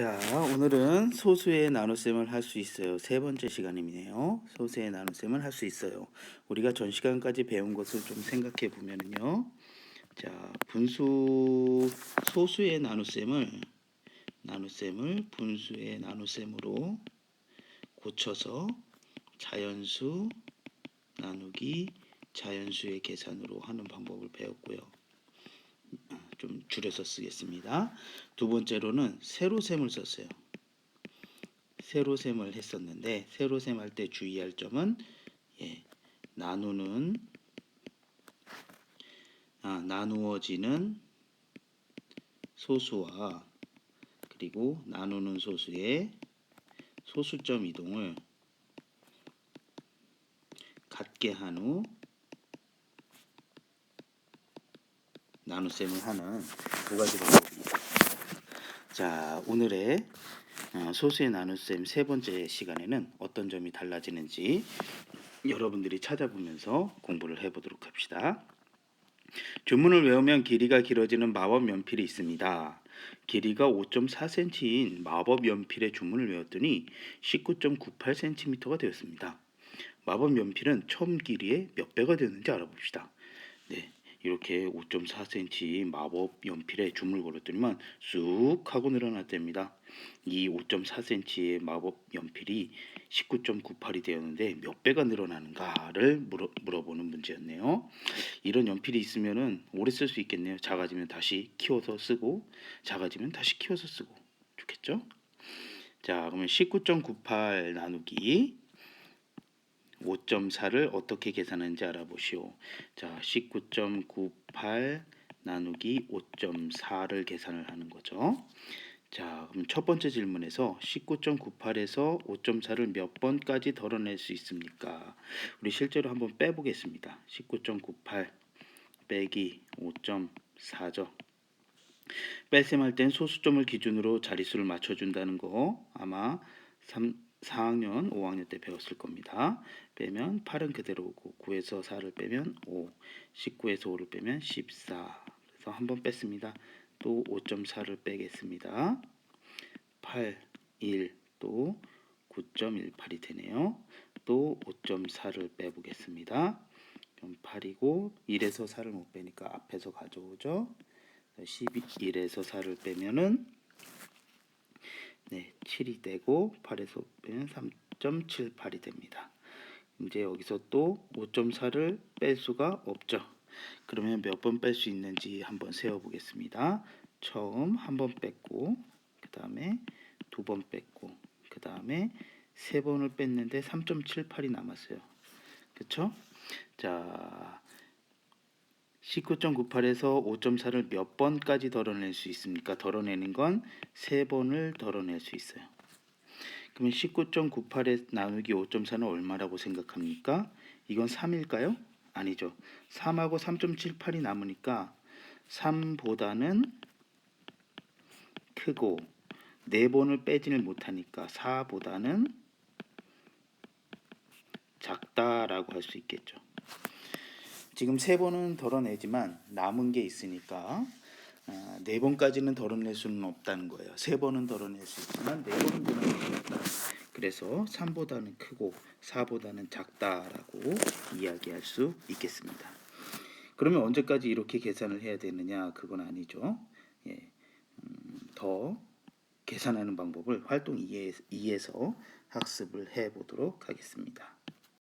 자, 오늘은 소수의 나눗셈을 할 수 있어요. 세 번째 시간이네요. 소수의 나눗셈을 할 수 있어요. 우리가 전 시간까지 배운 것을 좀 생각해 보면은요. 자, 분수 소수의 나눗셈을 나눗셈을 분수의 나눗셈으로 고쳐서 자연수 나누기 자연수의 계산으로 하는 방법을 배웠고요. 좀 줄여서 쓰겠습니다. 두 번째로는 세로셈을 썼어요. 세로셈을 했었는데 세로셈 할 때 주의할 점은 예, 나누는 아, 나누어지는 소수와 그리고 나누는 소수의 소수점 이동을 같게 한 후 나눗셈을 하는 두 가지 방법입니다. 자, 오늘의 어, 소수의 나눗셈 세 번째 시간에는 어떤 점이 달라지는지 여러분들이 찾아보면서 공부를 해보도록 합시다. 주문을 외우면 길이가 길어지는 마법 연필이 있습니다. 길이가 5.4cm인 마법 연필의 주문을 외웠더니 19.98cm가 되었습니다. 마법 연필은 처음 길이의 몇 배가 되었는지 알아봅시다. 네, 이렇게 5.4cm 마법 연필에 주문을 걸었더니만 쑥 하고 늘어났답니다. 이 5.4cm의 마법 연필이 19.98이 되었는데 몇 배가 늘어나는가를 물어, 물어보는 문제였네요. 이런 연필이 있으면은 오래 쓸 수 있겠네요. 작아지면 다시 키워서 쓰고 작아지면 다시 키워서 쓰고 좋겠죠? 자, 그러면 19.98 나누기 5.4를 어떻게 계산하는지 알아보시오. 자, 19.98 나누기 5.4를 계산을 하는 거죠. 자, 그럼 첫 번째 질문에서 19.98에서 5.4를 몇 번까지 덜어낼 수 있습니까? 우리 실제로 한번 빼보겠습니다. 19.98 빼기 5.4죠. 뺄셈 할 땐 소수점을 기준으로 자릿수를 맞춰준다는 거 아마 3, 4학년, 5학년 때 배웠을 겁니다. 빼면 8은 그대로 오고 9에서 4를 빼면 5, 19에서 5를 빼면 14. 그래서 한번 뺐습니다. 또 5.4를 빼겠습니다. 8, 1, 또 9.18이 되네요. 또 5.4를 빼보겠습니다. 그럼 8이고 1에서 4를 못 빼니까 앞에서 가져오죠. 11에서 4를 빼면은 네, 7이 되고 8에서 빼면 3.78이 됩니다. 이제 여기서 또 5.4를 뺄 수가 없죠. 그러면 몇 번 뺄 수 있는지 한번 세어 보겠습니다. 처음 한 번 뺐고 그 다음에 두 번 뺐고 그 다음에 세 번을 뺐는데 3.78이 남았어요. 그렇죠? 자, 19.98에서 5.4를 몇 번까지 덜어낼 수 있습니까? 덜어내는 건세 번을 덜어낼 수 있어요. 그러면 19.98에 나누기 5.4는 얼마라고 생각합니까? 이건 3일까요? 아니죠. 3하고 3.78이 남으니까 3보다는 크고 4번을 빼지를 못하니까 4보다는 작다라고 할 수 있겠죠. 지금 세 번은 덜어내지만 남은 게 있으니까 아, 네 번까지는 덜어낼 수는 없다는 거예요. 세 번은 덜어낼 수 있지만 네 번은 덜어낼 수 없다. 그래서 3보다는 크고 4보다는 작다라고 이야기할 수 있겠습니다. 그러면 언제까지 이렇게 계산을 해야 되느냐? 그건 아니죠. 예, 음, 더 계산하는 방법을 활동 2에, 2에서 학습을 해 보도록 하겠습니다.